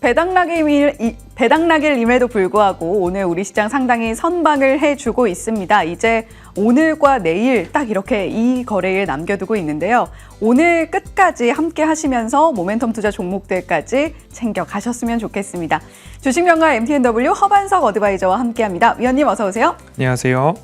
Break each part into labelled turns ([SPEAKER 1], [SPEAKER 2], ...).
[SPEAKER 1] 배당락일, 이- 배당락일임에도 불구하고 오늘 우리 시장 상당히 선방을 해주고 있습니다. 이제 오늘과 내일 딱 이렇게 이 거래일 남겨두고 있는데요. 오늘 끝까지 함께 하시면서 모멘텀 투자 종목들까지 챙겨 가셨으면 좋겠습니다. 주식명가 MTNW 허반석 어드바이저와 함께합니다. 위원님 어서 오세요.
[SPEAKER 2] 안녕하세요.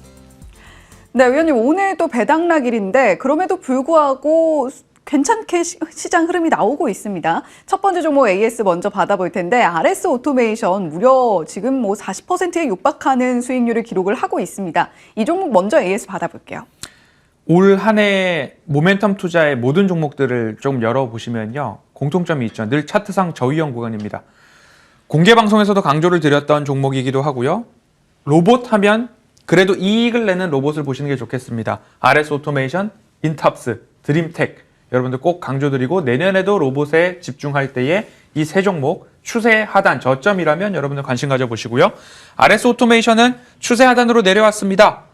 [SPEAKER 1] 네, 위원님 오늘도 배당락일인데 그럼에도 불구하고 괜찮게 시- 시장 흐름이 나오고 있습니다. 첫 번째 종목 AS 먼저 받아볼 텐데 RS 오토메이션 무려 지금 뭐 40%에 육박하는 수익률을 기록을 하고 있습니다. 이 종목 먼저 AS 받아볼게요.
[SPEAKER 2] 올 한 해 모멘텀 투자의 모든 종목들을 좀 열어보시면요. 공통점이 있죠. 늘 차트상 저위험 구간입니다. 공개 방송에서도 강조를 드렸던 종목이기도 하고요. 로봇 하면 그래도 이익을 내는 로봇을 보시는 게 좋겠습니다. RS 오토메이션, 인탑스, 드림텍. 여러분들 꼭 강조드리고 내년에도 로봇에 집중할 때에 이 세 종목 추세 하단 저점이라면 여러분들 관심 가져보시고요. RS 오토메이션은 추세 하단으로 내려왔습니다.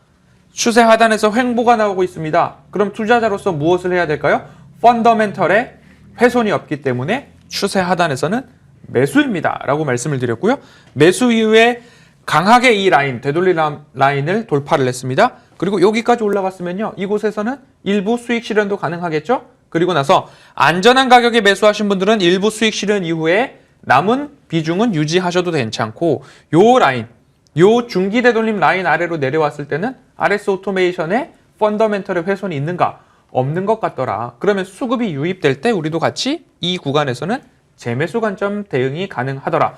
[SPEAKER 2] 추세 하단에서 횡보가 나오고 있습니다. 그럼 투자자로서 무엇을 해야 될까요? 펀더멘털에 훼손이 없기 때문에 추세 하단에서는 매수입니다. 라고 말씀을 드렸고요. 매수 이후에 강하게 이 라인, 되돌리 라- 라인을 돌파를 했습니다. 그리고 여기까지 올라갔으면요. 이곳에서는 일부 수익 실현도 가능하겠죠? 그리고 나서 안전한 가격에 매수하신 분들은 일부 수익 실현 이후에 남은 비중은 유지하셔도 괜찮고 요 라인, 요 중기 되돌림 라인 아래로 내려왔을 때는 RS 오토메이션의 펀더멘털의 훼손이 있는가? 없는 것 같더라. 그러면 수급이 유입될 때 우리도 같이 이 구간에서는 재매수 관점 대응이 가능하더라.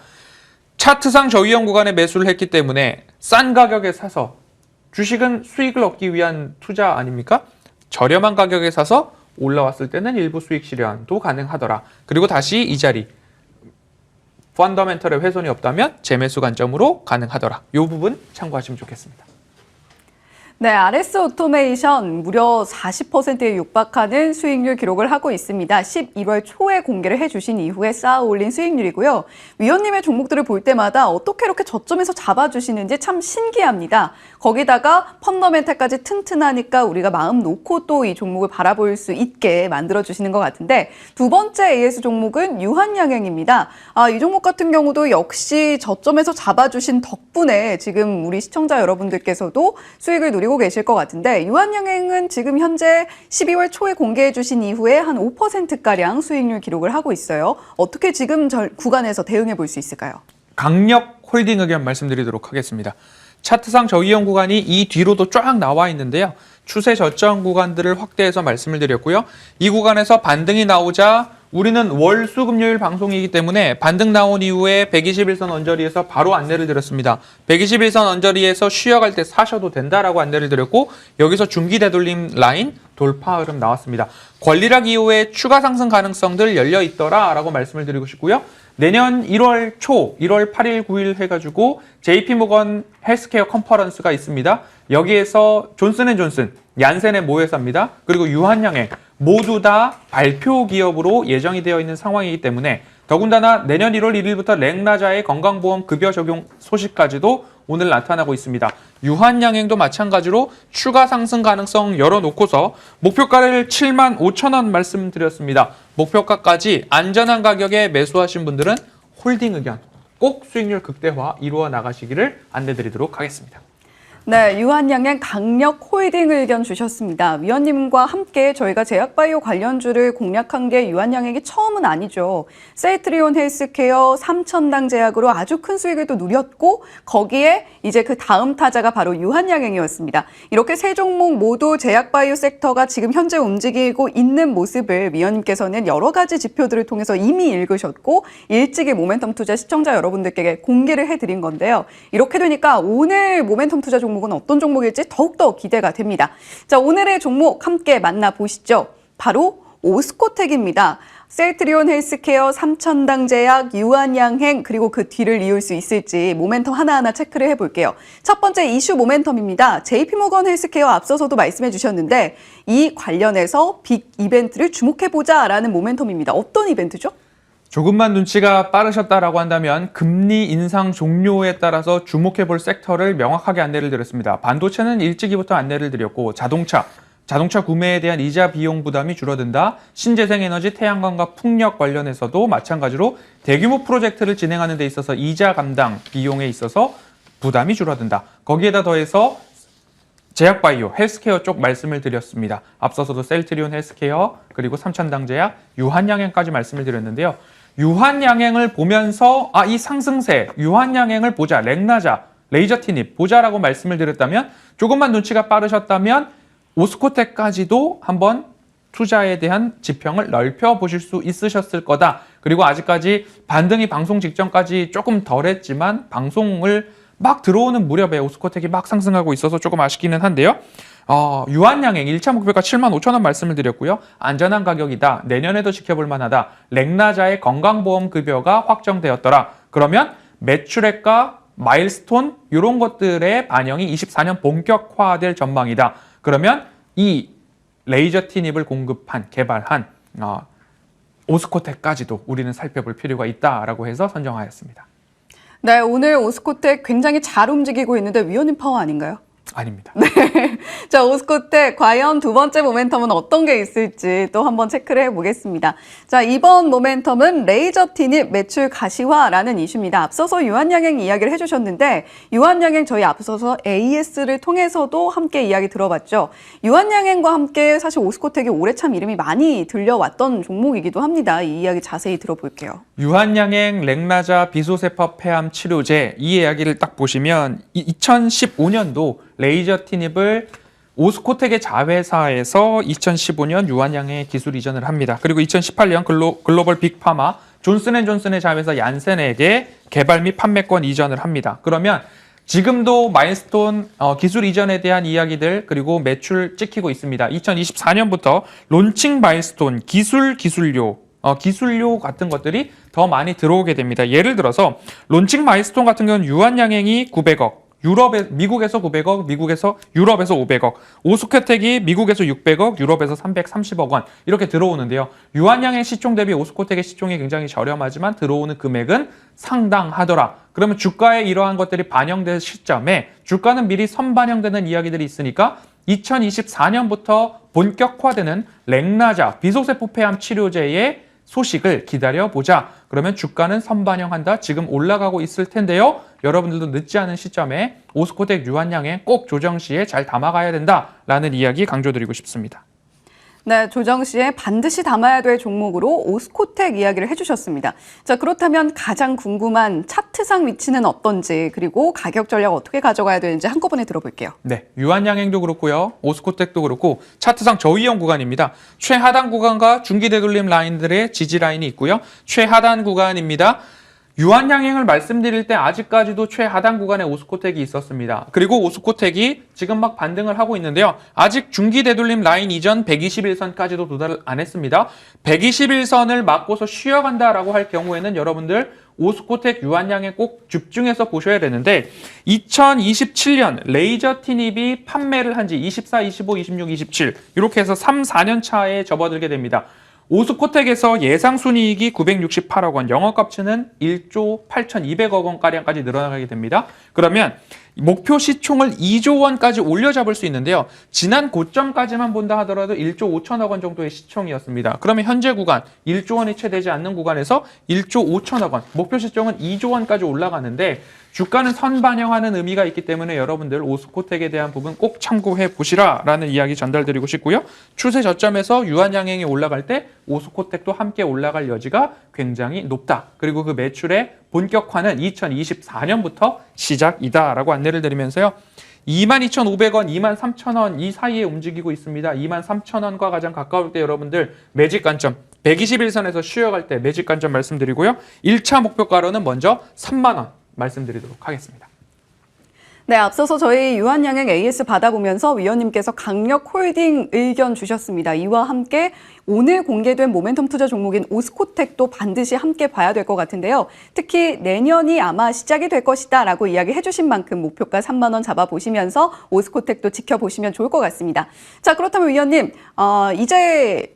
[SPEAKER 2] 차트상 저위험 구간에 매수를 했기 때문에 싼 가격에 사서 주식은 수익을 얻기 위한 투자 아닙니까? 저렴한 가격에 사서 올라왔을 때는 일부 수익 실현도 가능하더라. 그리고 다시 이 자리 펀더멘털의 훼손이 없다면 재매수 관점으로 가능하더라. 이 부분 참고하시면 좋겠습니다.
[SPEAKER 1] 네, RS 오토메이션 무려 40%에 육박하는 수익률 기록을 하고 있습니다. 11월 초에 공개를 해주신 이후에 쌓아 올린 수익률이고요. 위원님의 종목들을 볼 때마다 어떻게 이렇게 저점에서 잡아주시는지 참 신기합니다. 거기다가 펀더멘탈까지 튼튼하니까 우리가 마음 놓고 또 이 종목을 바라볼 수 있게 만들어주시는 것 같은데 두 번째 AS 종목은 유한양행입니다. 아, 이 종목 같은 경우도 역시 저점에서 잡아주신 덕분에 지금 우리 시청자 여러분들께서도 수익을 누리고 계실 것 같은데 유한양행은 지금 현재 12월 초에 공개해 주신 이후에 한 5%가량 수익률 기록을 하고 있어요. 어떻게 지금 절 구간에서 대응해 볼 수 있을까요?
[SPEAKER 2] 강력 홀딩 의견 말씀드리도록 하겠습니다. 차트상 저위험 구간이 이 뒤로도 쫙 나와 있는데요. 추세 저점 구간들을 확대해서 말씀을 드렸고요. 이 구간에서 반등이 나오자 우리는 월 수급요일 방송이기 때문에 반등 나온 이후에 121선 언저리에서 바로 안내를 드렸습니다. 121선 언저리에서 쉬어갈 때 사셔도 된다라고 안내를 드렸고 여기서 중기 되돌림 라인 돌파 흐름 나왔습니다. 권리락 이후에 추가 상승 가능성들 열려 있더라라고 말씀을 드리고 싶고요. 내년 1월 초, 1월 8일, 9일 해가지고 JP모건 헬스케어 컨퍼런스가 있습니다. 여기에서 존슨앤존슨, 얀센의 모회사입니다. 그리고 유한양행 모두 다 발표 기업으로 예정이 되어 있는 상황이기 때문에 더군다나 내년 1월 1일부터 랭라자의 건강보험 급여 적용 소식까지도 오늘 나타나고 있습니다. 유한양행도 마찬가지로 추가 상승 가능성 열어놓고서 목표가를 7만 5천 원 말씀드렸습니다. 목표가까지 안전한 가격에 매수하신 분들은 홀딩 의견 꼭 수익률 극대화 이루어 나가시기를 안내드리도록 하겠습니다.
[SPEAKER 1] 네, 유한양행 강력 홀딩 의견 주셨습니다. 위원님과 함께 저희가 제약바이오 관련주를 공략한 게 유한양행이 처음은 아니죠. 세이트리온 헬스케어, 삼천당 제약으로 아주 큰 수익을 또 누렸고 거기에 이제 그 다음 타자가 바로 유한양행이었습니다. 이렇게 세 종목 모두 제약바이오 섹터가 지금 현재 움직이고 있는 모습을 위원님께서는 여러 가지 지표들을 통해서 이미 읽으셨고 일찍이 모멘텀 투자 시청자 여러분들께 공개를 해드린 건데요. 이렇게 되니까 오늘 모멘텀 투자 종목은 어떤 종목일지 더욱더 기대가 됩니다. 자, 오늘의 종목 함께 만나보시죠. 바로 오스코텍입니다. 셀트리온 헬스케어, 삼천당 제약, 유한양행 그리고 그 뒤를 이을 수 있을지 모멘텀 하나하나 체크를 해볼게요. 첫 번째 이슈 모멘텀입니다. JP모건 헬스케어 앞서서도 말씀해 주셨는데 이 관련해서 빅 이벤트를 주목해보자라는 모멘텀입니다. 어떤 이벤트죠?
[SPEAKER 2] 조금만 눈치가 빠르셨다라고 한다면 금리 인상 종료에 따라서 주목해 볼 섹터를 명확하게 안내를 드렸습니다. 반도체는 일찍이부터 안내를 드렸고 자동차, 자동차 구매에 대한 이자 비용 부담이 줄어든다. 신재생에너지, 태양광과 풍력 관련해서도 마찬가지로 대규모 프로젝트를 진행하는 데 있어서 이자 감당 비용에 있어서 부담이 줄어든다. 거기에다 더해서 제약바이오, 헬스케어 쪽 말씀을 드렸습니다. 앞서서도 셀트리온 헬스케어, 그리고 삼천당제약, 유한양행까지 말씀을 드렸는데요. 유한양행을 보면서 아, 이 상승세, 유한양행을 보자, 렉나자, 레이저 티닙 보자라고 말씀을 드렸다면 조금만 눈치가 빠르셨다면 오스코텍까지도 한번 투자에 대한 지평을 넓혀 보실 수 있으셨을 거다. 그리고 아직까지 반등이 방송 직전까지 조금 덜했지만 방송을 막 들어오는 무렵에 오스코텍이 막 상승하고 있어서 조금 아쉽기는 한데요. 어, 유한양행 1차 목표가 7만 5천 원 말씀을 드렸고요. 안전한 가격이다. 내년에도 지켜볼 만하다. 렉나자의 건강보험 급여가 확정되었더라. 그러면 매출액과 마일스톤 이런 것들의 반영이 24년 본격화될 전망이다. 그러면 이 레이저 티닙을 공급한 개발한 어, 오스코텍까지도 우리는 살펴볼 필요가 있다라고 해서 선정하였습니다.
[SPEAKER 1] 네, 오늘 오스코텍 굉장히 잘 움직이고 있는데 위원님 파워 아닌가요?
[SPEAKER 2] 아닙니다.
[SPEAKER 1] 자, 오스코텍 과연 두 번째 모멘텀은 어떤 게 있을지 또 한번 체크를 해보겠습니다. 자, 이번 모멘텀은 레이저 티닙 매출 가시화라는 이슈입니다. 앞서서 유한양행 이야기를 해주셨는데 유한양행 저희 앞서서 AS를 통해서도 함께 이야기 들어봤죠. 유한양행과 함께 사실 오스코텍이 올해 참 이름이 많이 들려왔던 종목이기도 합니다. 이 이야기 자세히 들어볼게요.
[SPEAKER 2] 유한양행 렉나자 비소세포 폐암 치료제 이 이야기를 딱 보시면 2015년도 레이저 티닙을 오스코텍의 자회사에서 2015년 유한양행 기술 이전을 합니다. 그리고 2018년 글로, 글로벌 빅파마 존슨앤존슨의 자회사 얀센에게 개발 및 판매권 이전을 합니다. 그러면 지금도 마일스톤 어, 기술 이전에 대한 이야기들 그리고 매출 찍히고 있습니다. 2024년부터 론칭 마일스톤 기술 기술료 어, 기술료 같은 것들이 더 많이 들어오게 됩니다. 예를 들어서 론칭 마일스톤 같은 경우는 유한양행이 900억, 유럽에 미국에서 900억, 미국에서 유럽에서 500억, 오스코텍이 미국에서 600억, 유럽에서 330억 원 이렇게 들어오는데요. 유한양행 시총 대비 오스코텍의 시총이 굉장히 저렴하지만 들어오는 금액은 상당하더라. 그러면 주가에 이러한 것들이 반영될 시점에 주가는 미리 선반영되는 이야기들이 있으니까 2024년부터 본격화되는 렉나자 비소세포 폐암 치료제의 소식을 기다려보자. 그러면 주가는 선반영한다. 지금 올라가고 있을 텐데요. 여러분들도 늦지 않은 시점에 오스코텍 유한양행 꼭 조정 시에 잘 담아가야 된다라는 이야기 강조드리고 싶습니다.
[SPEAKER 1] 네, 조정 씨의 반드시 담아야 될 종목으로 오스코텍 이야기를 해주셨습니다. 자, 그렇다면 가장 궁금한 차트상 위치는 어떤지 그리고 가격 전략 어떻게 가져가야 되는지 한꺼번에 들어볼게요.
[SPEAKER 2] 네, 유한양행도 그렇고요. 오스코텍도 그렇고 차트상 저위험 구간입니다. 최하단 구간과 중기 되돌림 라인들의 지지 라인이 있고요. 최하단 구간입니다. 유한양행을 말씀드릴 때 아직까지도 최하단 구간에 오스코텍이 있었습니다. 그리고 오스코텍이 지금 막 반등을 하고 있는데요. 아직 중기 되돌림 라인 이전 121선까지도 도달을 안 했습니다. 121선을 맞고서 쉬어간다라고 할 경우에는 여러분들 오스코텍 유한양행 꼭 집중해서 보셔야 되는데 2027년 레이저 티닙이 판매를 한 지 24, 25, 26, 27 이렇게 해서 3, 4년 차에 접어들게 됩니다. 오스코텍에서 예상 순이익이 968억 원, 영업 가치는 1조 8,200억 원가량까지 늘어나게 됩니다. 그러면 목표 시총을 2조 원까지 올려잡을 수 있는데요. 지난 고점까지만 본다 하더라도 1조 5천억 원 정도의 시총이었습니다. 그러면 현재 구간 1조 원이 채 되지 않는 구간에서 1조 5천억 원, 목표 시총은 2조 원까지 올라가는데 주가는 선반영하는 의미가 있기 때문에 여러분들 오스코텍에 대한 부분 꼭 참고해 보시라라는 이야기 전달드리고 싶고요. 추세 저점에서 유한양행이 올라갈 때 오스코텍도 함께 올라갈 여지가 굉장히 높다. 그리고 그 매출의 본격화는 2024년부터 시작이다라고 안내를 드리면서요. 22,500원, 23,000원 이 사이에 움직이고 있습니다. 23,000원과 가장 가까울 때 여러분들 매직 관점 121선에서 쉬어갈 때 매직 관점 말씀드리고요. 1차 목표가로는 먼저 3만 원 말씀드리도록 하겠습니다.
[SPEAKER 1] 네, 앞서서 저희 유한양행 AS 받아보면서 위원님께서 강력 홀딩 의견 주셨습니다. 이와 함께 오늘 공개된 모멘텀 투자 종목인 오스코텍도 반드시 함께 봐야 될 것 같은데요. 특히 내년이 아마 시작이 될 것이다 라고 이야기해 주신 만큼 목표가 3만 원 잡아보시면서 오스코텍도 지켜보시면 좋을 것 같습니다. 자, 그렇다면 위원님, 어, 이제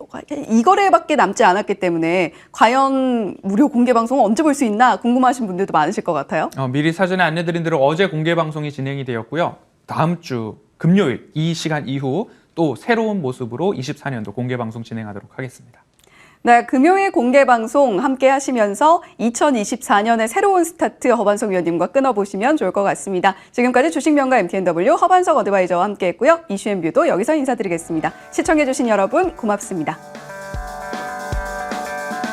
[SPEAKER 1] 이 거래밖에 남지 않았기 때문에 과연 무료 공개 방송 언제 볼 수 있나 궁금하신 분들도 많으실 것 같아요.
[SPEAKER 2] 어, 미리 사전에 안내드린 대로 어제 공개 방송이 진행이 되었고요. 다음 주 금요일 이 시간 이후 또 새로운 모습으로 24년도 공개 방송 진행하도록 하겠습니다.
[SPEAKER 1] 네, 금요일 공개 방송 함께 하시면서 2024년의 새로운 스타트 허반석 위원님과 끊어보시면 좋을 것 같습니다. 지금까지 주식명가 MTNW 허반석 어드바이저와 함께 했고요. 이슈앤 뷰도 여기서 인사드리겠습니다. 시청해주신 여러분 고맙습니다.